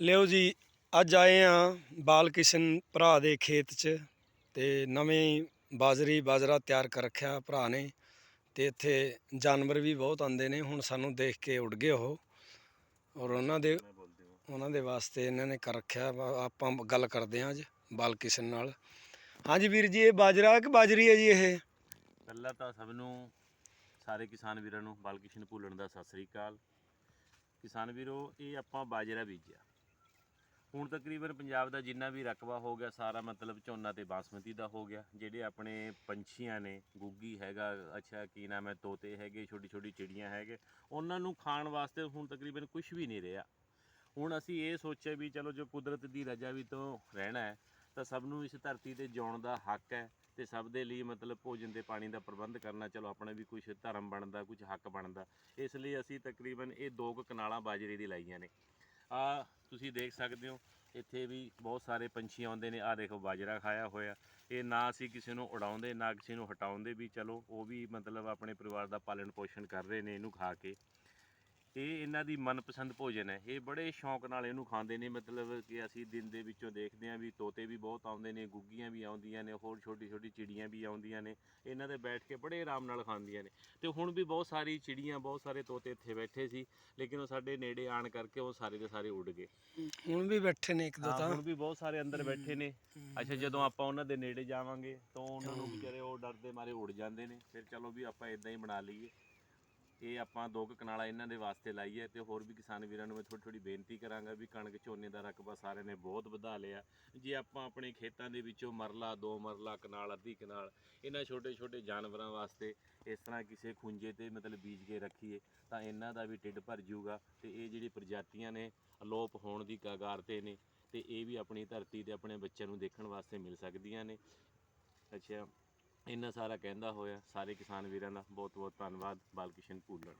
ਲਿਓ ਜੀ, ਅੱਜ ਆਏ ਆ ਬਾਲ ਕਿਸ਼ਨ ਭਰਾ ਦੇ ਖੇਤ 'ਚ ਤੇ ਨਵੇਂ ਬਾਜਰੀ ਬਾਜਰਾ ਤਿਆਰ ਕਰ ਰੱਖਿਆ ਭਰਾ ਨੇ ਤੇ ਇੱਥੇ ਜਾਨਵਰ ਵੀ ਬਹੁਤ ਆਉਂਦੇ ਨੇ, ਹੁਣ ਸਾਨੂੰ ਦੇਖ ਕੇ ਉੱਡ ਗਏ ਉਹ ਔਰ ਉਹਨਾਂ ਦੇ ਉਹਨਾਂ ਦੇ ਵਾਸਤੇ ਇਹਨਾਂ ਨੇ ਕਰ ਰੱਖਿਆ ਆਪਾਂ ਗੱਲ ਕਰਦੇ ਹਾਂ ਅੱਜ ਬਾਲ ਕਿਸ਼ਨ ਨਾਲ। ਹਾਂਜੀ ਵੀਰ ਜੀ, ਇਹ ਬਾਜਰਾ ਕਿ ਬਾਜਰੀ ਹੈ ਜੀ ਇਹ? ਪਹਿਲਾਂ ਤਾਂ ਸਭ ਨੂੰ, ਸਾਰੇ ਕਿਸਾਨ ਵੀਰਾਂ ਨੂੰ ਬਾਲਕਿਸ਼ਨ ਭੁੱਲਣ ਦਾ ਸਤਿ ਸ੍ਰੀ ਅਕਾਲ। ਕਿਸਾਨ ਵੀਰੋ, ਇਹ ਆਪਾਂ ਬਾਜਰਾ ਬੀਜਿਆ। ਹੁਣ ਤਕਰੀਬਨ ਪੰਜਾਬ ਦਾ ਜਿੰਨਾ ਵੀ ਰਕਬਾ ਹੋ ਗਿਆ, ਸਾਰਾ ਮਤਲਬ ਝੋਨਾ ਤੇ ਬਾਸਮਤੀ ਦਾ ਹੋ ਗਿਆ। ਜਿਹੜੇ ਆਪਣੇ ਪੰਛੀਆਂ ਨੇ, ਗੁੱਗੀ ਹੈਗਾ, ਅੱਛਾ ਕੀ ਨਾਮ ਹੈ, ਤੋਤੇ ਹੈਗੇ ਛੋਟੀ ਛੋਟੀ ਚਿੜੀਆਂ ਹੈਗੇ, ਉਹਨਾਂ ਨੂੰ ਖਾਣ ਵਾਸਤੇ ਹੁਣ ਤਕਰੀਬਨ ਕੁਝ ਵੀ ਨਹੀਂ ਰਿਹਾ। ਹੁਣ ਅਸੀਂ ਇਹ ਸੋਚਿਆ ਵੀ ਚਲੋ ਜੋ ਕੁਦਰਤ ਦੀ ਰਜਾ ਵੀ ਤੋਂ ਰਹਿਣਾ ਹੈ, ਤਾਂ ਸਭ ਨੂੰ ਇਸ ਧਰਤੀ ਤੇ ਜਿਉਣ ਦਾ ਹੱਕ ਹੈ ਤੇ ਸਭ ਦੇ ਲਈ ਮਤਲਬ ਭੋਜਨ ਤੇ ਪਾਣੀ ਦਾ ਪ੍ਰਬੰਧ ਕਰਨਾ, ਚਲੋ ਆਪਣਾ ਵੀ ਕੁਝ ਧਰਮ ਬਣਦਾ ਕੁਝ ਹੱਕ ਬਣਦਾ। ਇਸ ਲਈ ਅਸੀਂ ਤਕਰੀਬਨ ਇਹ ਦੋ ਕੁ ਕਨਾਲਾਂ ਬਾਜਰੇ ਦੀ ਲਾਈਆਂ ਨੇ। ਆ ਤੁਸੀਂ ਦੇਖ ਸਕਦੇ ਹੋ, ਇੱਥੇ ਵੀ ਬਹੁਤ ਸਾਰੇ ਪੰਛੀ ਆਉਂਦੇ ਨੇ। ਆ ਦੇਖੋ, ਬਾਜਰਾ ਖਾਇਆ ਹੋਇਆ। ਇਹ ਨਾ ਅਸੀਂ ਕਿਸੇ ਨੂੰ ਉਡਾਉਂਦੇ, ਨਾ ਕਿਸੇ ਨੂੰ ਹਟਾਉਂਦੇ ਵੀ। ਚਲੋ, ਉਹ ਵੀ ਮਤਲਬ ਆਪਣੇ ਪਰਿਵਾਰ ਦਾ ਪਾਲਣ ਪੋਸ਼ਣ ਕਰ ਰਹੇ ਨੇ ਇਹਨੂੰ ਖਾ ਕੇ। ਇਹ ਇਹਨਾਂ ਦੀ ਮਨਪਸੰਦ ਭੋਜਨ ਹੈ। ਇਹ ਬੜੇ ਸ਼ੌਂਕ ਨਾਲ ਇਹਨੂੰ ਖਾਂਦੇ ਨੇ। ਮਤਲਬ ਕਿ ਅਸੀਂ ਦਿਨ ਦੇ ਵਿੱਚੋਂ ਦੇਖਦੇ ਹਾਂ ਵੀ ਤੋਤੇ ਵੀ ਬਹੁਤ ਆਉਂਦੇ ਨੇ ਗੁੱਗੀਆਂ ਵੀ ਆਉਂਦੀਆਂ ਨੇ ਹੋਰ ਛੋਟੀ ਛੋਟੀ ਚਿੜੀਆਂ ਵੀ ਆਉਂਦੀਆਂ ਨੇ। ਇਹਨਾਂ ਦੇ ਬੈਠ ਕੇ ਬੜੇ ਆਰਾਮ ਨਾਲ ਖਾਂਦੀਆਂ ਨੇ। ਤੇ ਹੁਣ ਵੀ ਬਹੁਤ ਸਾਰੀ ਚਿੜੀਆਂ ਬਹੁਤ ਸਾਰੇ ਤੋਤੇ ਇੱਥੇ ਬੈਠੇ ਸੀ ਲੇਕਿਨ ਉਹ ਸਾਡੇ ਨੇੜੇ ਆਣ ਕਰਕੇ ਉਹ ਸਾਰੇ ਦੇ ਸਾਰੇ ਉੱਡ ਗਏ। ਹੁਣ ਵੀ ਬੈਠੇ ਨੇ ਇੱਕ ਦੋ ਤਾਂ। ਹੁਣ ਵੀ ਬਹੁਤ ਸਾਰੇ ਅੰਦਰ ਬੈਠੇ ਨੇ। ਅੱਛਾ ਜਦੋਂ ਆਪਾਂ ਉਹਨਾਂ ਦੇ ਨੇੜੇ ਜਾਵਾਂਗੇ ਤਾਂ ਉਹਨਾਂ ਨੂੰ ਵਿਚਾਰੇ ਉਹ ਡਰਦੇ ਮਾਰੇ ਉੜ ਜਾਂਦੇ ਨੇ। ਫਿਰ ਚਲੋ ਵੀ ਆਪਾਂ ਇਦਾਂ ਹੀ ਬਣਾ ਲਈਏ। ਇਹ ਆਪਾਂ ਦੋ ਕੁ ਕਨਾਲਾ ਇਹਨਾਂ ਦੇ ਵਾਸਤੇ ਲਾਈਏ ਤੇ ਹੋਰ ਵੀ ਕਿਸਾਨ ਵੀਰਾਂ ਨੂੰ ਮੈਂ ਥੋੜੀ ਥੋੜੀ ਬੇਨਤੀ ਕਰਾਂਗਾ ਵੀ ਕਣਕ ਝੋਨੇ ਦਾ ਰਕਬਾ ਸਾਰਿਆਂ ਨੇ ਬਹੁਤ ਵਧਾ ਲਿਆ। ਜੇ ਆਪਾਂ ਆਪਣੇ ਖੇਤਾਂ ਦੇ ਵਿੱਚੋਂ ਮਰਲਾ, ਦੋ ਮਰਲਾ ਕਨਾਲ, ਅੱਧੀ ਕਨਾਲ, ਇਹਨਾਂ ਛੋਟੇ ਛੋਟੇ ਜਾਨਵਰਾਂ ਵਾਸਤੇ ਇਸ ਤਰ੍ਹਾਂ ਕਿਸੇ ਖੁੰਝੇ ਤੇ ਮਤਲਬ ਬੀਜ ਕੇ ਰੱਖੀਏ ਤਾਂ ਇਹਨਾਂ ਦਾ ਵੀ ਢਿੱਡ ਭਰ ਜਾਊਗਾ ਤੇ ਇਹ ਜਿਹੜੀ ਪ੍ਰਜਾਤੀਆਂ ਨੇ ਅਲੋਪ ਹੋਣ ਦੀ ਕਗਾਰ ਤੇ ਨੇ ਤੇ ਇਹ ਵੀ ਆਪਣੀ ਧਰਤੀ ਤੇ ਆਪਣੇ ਬੱਚਿਆਂ ਨੂੰ ਦੇਖਣ ਵਾਸਤੇ ਮਿਲ ਸਕਦੀਆਂ ਨੇ। ਅੱਛਾ। ਇੰਨਾ ਸਾਰਾ ਕਹਿੰਦਾ ਹੋਇਆ ਸਾਰੇ ਕਿਸਾਨ ਵੀਰਾਂ ਦਾ ਬਹੁਤ ਬਹੁਤ ਧੰਨਵਾਦ ਬਾਲਕਿਸ਼ਨ ਭੂਲਣ